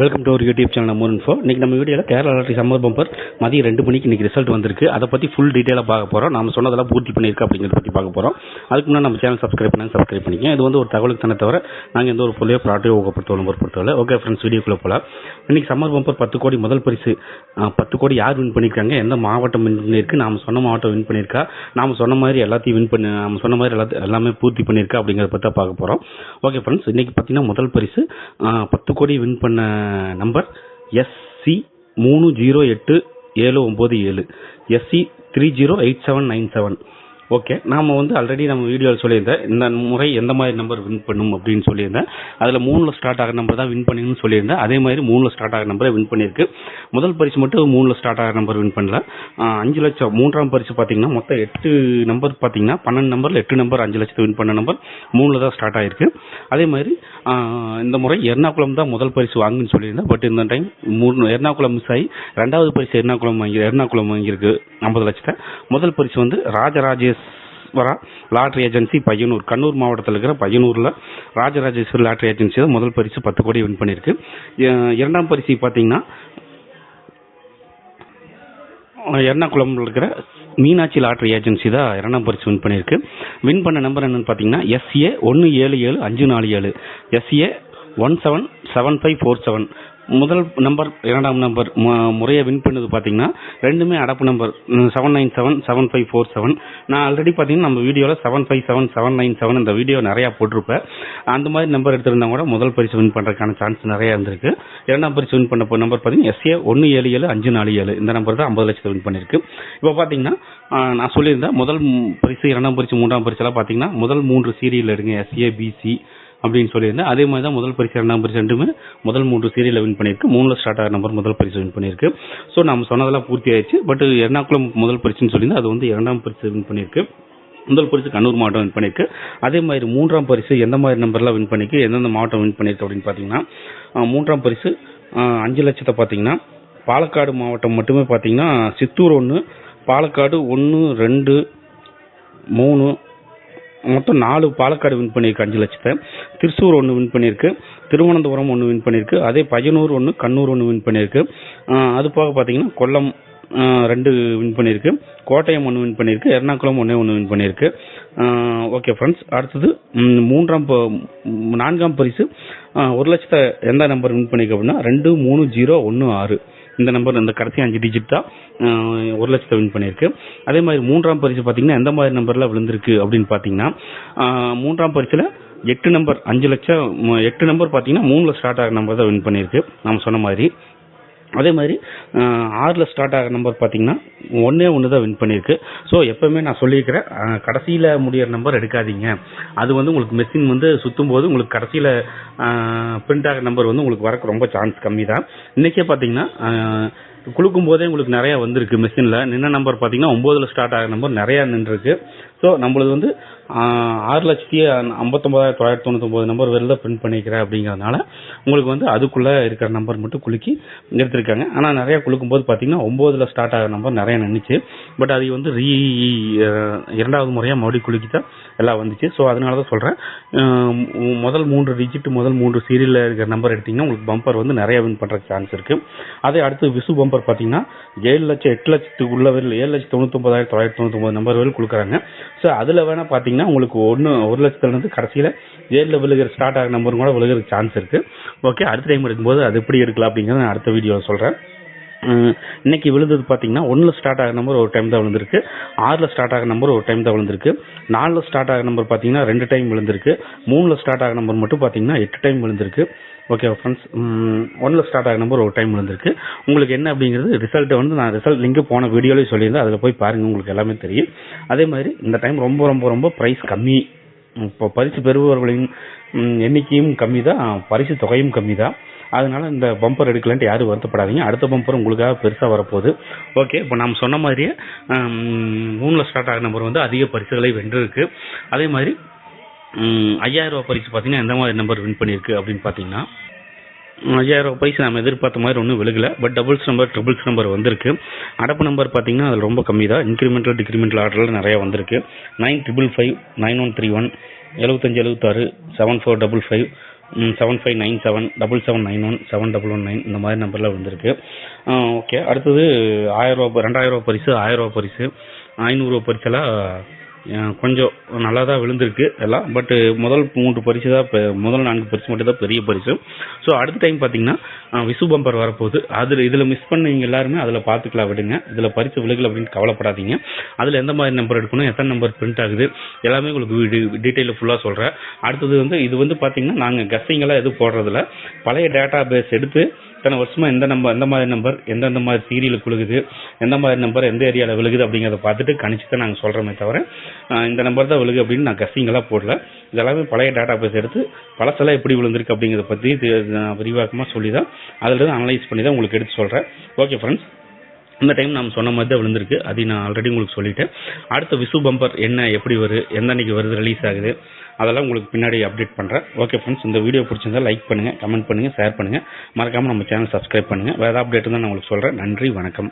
Welcome to ஒரு YouTube channel நம்ம info இன்னைக்கு நம்ம வீடியோவில் கேரளா லாட்டரி சம்மர் பம்பர் மதியம் ரெண்டு மணிக்கு இன்னைக்கு ரிசல்ட் வந்திருக்கு. அதை பற்றி ஃபுல் டீட்டெயிலாக பார்க்க போகிறோம் நம்ம சொன்னதெல்லாம் பூர்த்தி பண்ணியிருக்கு அப்படிங்கிறத பற்றி பார்க்க போகிறோம் அதுக்கு முன்னாடி நம்ம சேனல் சப்ஸ்கிரைப் பண்ணி சப்ஸ்கிரைப் பண்ணிக்கங்க. இது வந்து ஒரு தகவலுக்கு தானே தவிர நாங்கள் எந்த ஒரு பொருளையோ ப்ராடக்டோ ஊக்கப்படுத்தவோ பொறுத்தவரை ஓகே ஃப்ரெண்ட்ஸ் வீடியோக்குள்ளே போகலாம் இன்னைக்கு சம்மர் பம்பர் பத்து கோடி முதல் பரிசு பத்து கோடி யார் வின் பண்ணியிருக்காங்க எந்த மாவட்டம் வின் பண்ணியிருக்கு? நாம சொன்ன மாவட்டம் வின் பண்ணியிருக்கா? நாம சொன்ன மாதிரி எல்லாத்தையும் வின் பண்ணி நம்ம சொன்ன மாதிரி எல்லாத்தையும் எல்லாமே பூர்த்தி பண்ணியிருக்கா அப்படிங்கிறத பற்றி தான் பார்க்க போகிறோம் ஓகே ஃப்ரெண்ட்ஸ் இன்னைக்கு பார்த்தீங்கன்னா முதல் பரிசு பத்து கோடி வின் பண்ண நம்பர். எஸ்சி மூணு ஜீரோ எட்டு ஏழு ஒம்பது ஏழு. SC three zero eight seven nine seven okay. நாம் வந்து ஆல்ரெடி நம்ம வீடியோவில் சொல்லியிருந்தேன். இந்த முறை எந்த மாதிரி நம்பர் வின் பண்ணும் அப்படின்னு சொல்லியிருந்தேன். அதில் மூணில் ஸ்டார்ட் ஆகிற நம்பர் தான் வின் பண்ணணும்னு சொல்லியிருந்தேன். அதே மாதிரி மூணில் ஸ்டார்ட் ஆகிற நம்பரை வின் பண்ணியிருக்கு. முதல் பரிசு மட்டும் மூணில் ஸ்டார்ட் ஆகிற நம்பர் வின் பண்ணல. அஞ்சு லட்சம். மூன்றாம் பரிசு பார்த்தீங்கன்னா மொத்தம் எட்டு நம்பர் பார்த்தீங்கன்னா பன்னெண்டு நம்பரில் எட்டு நம்பர் அஞ்சு லட்சத்தை வின் பண்ண நம்பர் மூணில் தான் ஸ்டார்ட் ஆகிருக்கு அதே மாதிரி இந்த முறை எர்ணாகுளம் தான் முதல் பரிசு வாங்குன்னு சொல்லியிருந்தேன். பட் இந்த டைம் மூணு எர்ணாகுளம் மிஸ் ஆகி ரெண்டாவது பரிசு எர்ணாகுளம் வாங்கி எர்ணாகுளம் வாங்கியிருக்கு ஐம்பது லட்சத்தை. முதல் பரிசு வந்து ராஜராஜேஸ்வரா லாட்ரி ஏஜென்சி பையனூர். கண்ணூர் மாவட்டத்தில் இருக்கிற பையனூரில் ராஜராஜேஸ்வரி லாட்ரி ஏஜென்சி தான் முதல் பரிசு பத்து கோடி வின் பண்ணியிருக்கு. இரண்டாம் பரிசு பார்த்தீங்கன்னா எர்ணாகுளம்ல இருக்கிற மீனாட்சி லாட்ரி ஏஜென்சி தான் இரண்டாம் பரிசு வின் பண்ணியிருக்கு. வின் பண்ண நம்பர் என்னன்னு பார்த்தீங்கன்னா எஸ்ஏ ஒன்று ஏழு ஏழு அஞ்சு நாலு ஏழு. SA one seven seven five four seven. முதல் நம்பர் இரண்டாம் நம்பர் முறையை வின் பண்ணது பார்த்தீங்கன்னா ரெண்டுமே அடப்பு number seven nine seven seven five four seven நான் ஆல்ரெடி பார்த்தீங்கன்னா நம்ம வீடியோவில் seven five seven seven nine seven இந்த வீடியோ நிறையா போட்டிருப்பேன். அந்த மாதிரி நம்பர் எடுத்திருந்தா கூட முதல் பரிசு வின் பண்ணுறதுக்கான சான்ஸ் நிறையா இருந்திருக்கு. இரண்டாம் பரிசு வின் பண்ண நம்பர் பார்த்தீங்கன்னா எஸ்ஏ ஒன்று ஏழு ஏழு அஞ்சு நாலு ஏழு. இந்த நம்பர் தான் ஐம்பது லட்சத்தை வின் பண்ணியிருக்கு. இப்போ பார்த்தீங்கன்னா நான் சொல்லியிருந்தேன் முதல் பரிசு இரண்டாம் பரிசு மூன்றாம் பரிசெல்லாம் பார்த்தீங்கன்னா முதல் மூன்று சீரியல் எடுங்க எஸ்ஏ பிசி அப்படின்னு சொல்லியிருந்தேன். அதே மாதிரி தான் முதல் பரிசு இரண்டாம் பரிசு ரெண்டுமே முதல் மூன்று சீரியலில் வின் பண்ணியிருக்கு. மூணில் ஸ்டார்ட் ஆகிற நம்பர் முதல் பரிசு வின் பண்ணியிருக்கு. ஸோ நம்ம சொன்னதெல்லாம் பூர்த்தி ஆயிடுச்சு. பட் எர்ணாகுளம் முதல் பரிசுன்னு சொல்லியிருந்தேன் அது வந்து இரண்டாம் பரிசு வின் பண்ணியிருக்கு. முதல் பரிசு கண்ணூர் மாவட்டம் வின் பண்ணியிருக்கு. அதே மாதிரி மூன்றாம் பரிசு எந்த மாதிரி நம்பர்லாம் வின் பண்ணிருக்கு எந்தெந்த மாவட்டம் வின் பண்ணியிருக்கு அப்படின்னு பார்த்தீங்கன்னா மூன்றாம் பரிசு அஞ்சு லட்சத்தை பார்த்தீங்கன்னா பாலக்காடு மாவட்டம் மட்டுமே பார்த்தீங்கன்னா சித்தூர் ஒன்று பாலக்காடு ஒன்று ரெண்டு மூணு மொத்தம் நாலு பாலக்காடு வின் பண்ணியிருக்கு அஞ்சு லட்சத்தை. திருச்சூர் ஒன்று வின் பண்ணியிருக்கு திருவனந்தபுரம் ஒன்று வின் பண்ணியிருக்கு அதே பையனூர் ஒன்று கண்ணூர் ஒன்று வின் பண்ணியிருக்கு. அது போக பார்த்தீங்கன்னா கொல்லம் ரெண்டு வின் பண்ணியிருக்கு கோட்டயம் ஒன்று வின் பண்ணியிருக்கு எர்ணாகுளம் ஒன்றே ஒன்று வின் பண்ணியிருக்கு. ஓகே ஃப்ரெண்ட்ஸ் அடுத்தது மூன்றாம் ப- நான்காம் பரிசு ஒரு லட்சத்தை எந்த நம்பர் வின் பண்ணியிருக்கு அப்படின்னா ரெண்டு மூணு ஜீரோ ஒன்று ஆறு. இந்த நம்பர் இந்த கடைசி அஞ்சு டிஜிட் தான் ஒரு லட்சத்தை வின் பண்ணியிருக்கு. அதே மாதிரி மூன்றாம் பரிசு பார்த்தீங்கன்னா எந்த மாதிரி நம்பரில் விழுந்திருக்கு அப்படின்னு பார்த்தீங்கன்னா மூன்றாம் பரிசில் எட்டு நம்பர் அஞ்சு லட்சம் எட்டு நம்பர் பார்த்தீங்கன்னா மூணில் ஸ்டார்ட் ஆகிற நம்பர் தான் வின் பண்ணியிருக்கு. நம்ம சொன்ன மாதிரி. அதே மாதிரி ஆறில் ஸ்டார்ட் ஆகிற நம்பர் பார்த்தீங்கன்னா ஒன்றே ஒன்று தான் வின் பண்ணியிருக்கு ஸோ எப்பவுமே நான் சொல்லியிருக்கிறேன் கடைசியில் முடியிற நம்பர் எடுக்காதீங்க. அது வந்து உங்களுக்கு மெஷின் வந்து சுற்றும் போது உங்களுக்கு கடைசியில் பிரிண்ட் ஆகிற நம்பர் வந்து உங்களுக்கு வரக்கு ரொம்ப சான்ஸ் கம்மி தான் இன்றைக்கே பார்த்தீங்கன்னா ஆஹ் குலுக்கும் போதே உங்களுக்கு நிறையா வந்திருக்கு மெஷினில் நின்ன நம்பர் பார்த்தீங்கன்னா ஒம்போதில் ஸ்டார்ட் ஆகிற நம்பர் நிறையா நின்றுருக்கு. ஸோ நம்மளது வந்து ஆறு லட்சத்தி ஐம்பத்தொம்பதாயிரத்தி தொள்ளாயிரத்தி தொண்ணூத்தொம்பது நம்பர் வெளில பிரிண்ட் பண்ணிக்கிறேன் அப்படிங்கிறதுனால உங்களுக்கு வந்து அதுக்குள்ளே இருக்கிற நம்பர் மட்டும் குலுக்கி எடுத்திருக்காங்க. ஆனால் நிறையா குலுக்கும் போது பார்த்தீங்கன்னா ஒம்போதில் ஸ்டார்ட் ஆகிற நம்பர் நிறைய நின்றுச்சு பட் அது வந்து ரீ இரண்டாவது முறையாக மறுபடியும் குலுக்கி தான் எல்லாம் வந்துச்சு. ஸோ அதனால தான் சொல்கிறேன் முதல் மூன்று டிஜிட் முதல் மூன்று சீரியலில் இருக்கிற நம்பர் எடுத்தீங்கன்னா உங்களுக்கு பம்பர் வந்து நிறைய வின் பண்ணுற சான்ஸ் இருக்குது அதே அடுத்து விசு பம்பர் பார்த்தீங்கன்னா ஏழு லட்சம் எட்டு லட்சத்துக்கு உள்ள ஏழு லட்சத்து தொண்ணூத்தொம்பதாயிரத்தி தொள்ளாயிரத்தி தொண்ணூத்தொம்பது நம்பர் வரையில் கொடுக்குறாங்க ஸோ அதில் வேணால் பார்த்தீங்கன்னா உங்களுக்கு ஒன்று ஒரு லட்சத்துலேருந்து கடைசியில் ஏழில் விழுகிற ஸ்டார்ட் ஆகிற நம்பரும் கூட விழுகிறதுக்கு சான்ஸ் இருக்குது ஓகே அடுத்த டைம் எடுக்கும்போது அது எப்படி எடுக்கலாம் அப்படிங்கிறத நான் அடுத்த வீடியோவில் சொல்கிறேன் இன்னைக்கு விழுந்தது பார்த்தீங்கன்னா ஒன்றில் ஸ்டார்ட் ஆகிற நம்பர் ஒரு டைம் தான் விழுந்திருக்கு. ஆறில் ஸ்டார்ட் ஆகிற நம்பர் ஒரு டைம் தான் விழுந்திருக்கு. நாலில் ஸ்டார்ட் ஆகிற நம்பர் பார்த்தீங்கன்னா ரெண்டு டைம் விழுந்திருக்கு. மூணில் ஸ்டார்ட் ஆகிற நம்பர் மட்டும் பார்த்தீங்கன்னா எட்டு டைம் விழுந்திருக்கு. ஓகே ஃப்ரெண்ட்ஸ் ஒன்ல ஸ்டார்ட் ஆகிற நம்பர் ஒரு டைம் வந்திருக்கு உங்களுக்கு என்ன அப்படிங்கிறது ரிசல்ட்டை வந்து நான் ரிசல்ட் லிங்க் போன வீடியோலேயே சொல்லியிருந்தேன். அதில் போய் பாருங்கள் உங்களுக்கு எல்லாமே தெரியும். அதே மாதிரி இந்த டைம் ரொம்ப ரொம்ப ரொம்ப ப்ரைஸ் கம்மி. இப்போ பரிசு பெறுபவர்களின் எண்ணிக்கையும் கம்மி தான். பரிசு தொகையும் கம்மி தான். அதனால இந்த பம்பர் எடுக்கலன்ட்டு யாரும் வருத்தப்படாதீங்க. அடுத்த பம்பர் உங்களுக்காக பெருசாக வரப்போகுது. ஓகே இப்போ நாம் சொன்ன மாதிரியே மூணில் ஸ்டார்ட் ஆகிற நம்பர் வந்து அதிக பரிசுகளை வென்றிருக்கு. அதே மாதிரி ஐயாயிரம் ரூபா பரிசு பார்த்தீங்கன்னா எந்த மாதிரி நம்பர் வின் பண்ணியிருக்கு அப்படின்னு பார்த்தீங்கன்னா ஐயாயிரம் ரூபாய் நம்ம எதிர்பார்த்த மாதிரி ஒன்றும் விழுகலை. But doubles number triples number வந்திருக்கு. அடப்பு நம்பர் பார்த்தீங்கன்னா அதில் ரொம்ப கம்மி தான். இன்க்ரிமெண்டல் டிக்ரிமெண்டல் ஆர்டரில் நிறையா வந்திருக்கு. Nine triple five nine one three one எழுபத்தஞ்சு எழுபத்தாறு seven four double five seven five nine seven double seven nine one seven double one nine இந்த மாதிரி நம்பரில் வந்திருக்கு. ஓகே அடுத்தது ஆயிரரூபா ரெண்டாயிரரூபா பரிசு ஆயிரரூபா பரிசு ஐநூறுரூவா பரிசெல்லாம் கொஞ்சம் நல்லா தான் விழுந்திருக்கு எல்லாம். பட்டு முதல் மூன்று பரிசு தான் முதல் நான்கு பரிசு மட்டும் தான் பெரிய பரிசு. ஸோ அடுத்த டைம் பார்த்தீங்கன்னா விசு பம்பர் வரப்போகுது. அதில் இதில் மிஸ் பண்ணீங்க எல்லாருமே அதில் பார்த்துக்கலாம் விடுங்க. இதில் பரிசு விழுகல அப்படின்னு கவலைப்படாதீங்க. அதில் எந்த மாதிரி நம்பர் எடுக்கணும் எத்தனை நம்பர் பிரிண்ட் ஆகுது எல்லாமே உங்களுக்கு டீட்டெயிலில் ஃபுல்லாக சொல்கிறேன் அடுத்தது வந்து இது வந்து பார்த்தீங்கன்னா நாங்கள் கஸ்ஸிங்கெல்லாம் எதுவும் போடுறதில்ல. பழைய டேட்டா பேஸ் எடுத்து இத்தனை வருஷமா எந்த நம்பர் எந்த மாதிரி நம்பர் எந்தெந்த மாதிரி சீரியல் விழுகுது எந்த மாதிரி நம்பர் எந்த ஏரியாவில் விழுகுது அப்படிங்கிறத பார்த்துட்டு கணிச்சு தான் நாங்கள் சொல்கிறோமே தவிர இந்த நம்பர் தான் விழுகு அப்படின்னு நான் கஸ்ஸிங்கெல்லாம் போடல. இதெல்லாமே பழைய டேட்டா பேஸ் எடுத்து பழசெல்லாம் எப்படி விழுந்திருக்கு அப்படிங்கிறத பற்றி விரிவாக்கமாக சொல்லி தான் அதில் இருந்து அனலைஸ் பண்ணி தான் உங்களுக்கு எடுத்து சொல்கிறேன் ஓகே ஃப்ரெண்ட்ஸ் இந்த டைம் நாம் சொன்ன மாதிரி தான் விழுந்திருக்கு. அதை நான் ஆல்ரெடி உங்களுக்கு சொல்லிட்டேன். அடுத்த விசு பம்பர் என்ன எப்படி வருது எந்த அன்றைக்கி வருது ரிலீஸ் ஆகுது அதெல்லாம் உங்களுக்கு பின்னாடி அப்டேட் பண்ணுறேன் ஓகே ஃப்ரெண்ட்ஸ் இந்த வீடியோ பிடிச்சிருந்தா லைக் பண்ணுங்கள் கமெண்ட் பண்ணுங்கள் ஷேர் பண்ணுங்கள் மறக்காமல் நம்ம சேனல் சப்ஸ்கிரைப் பண்ணுங்கள் வேறு அப்டேட் தான் நான் உங்களுக்கு சொல்கிறேன் நன்றி வணக்கம்.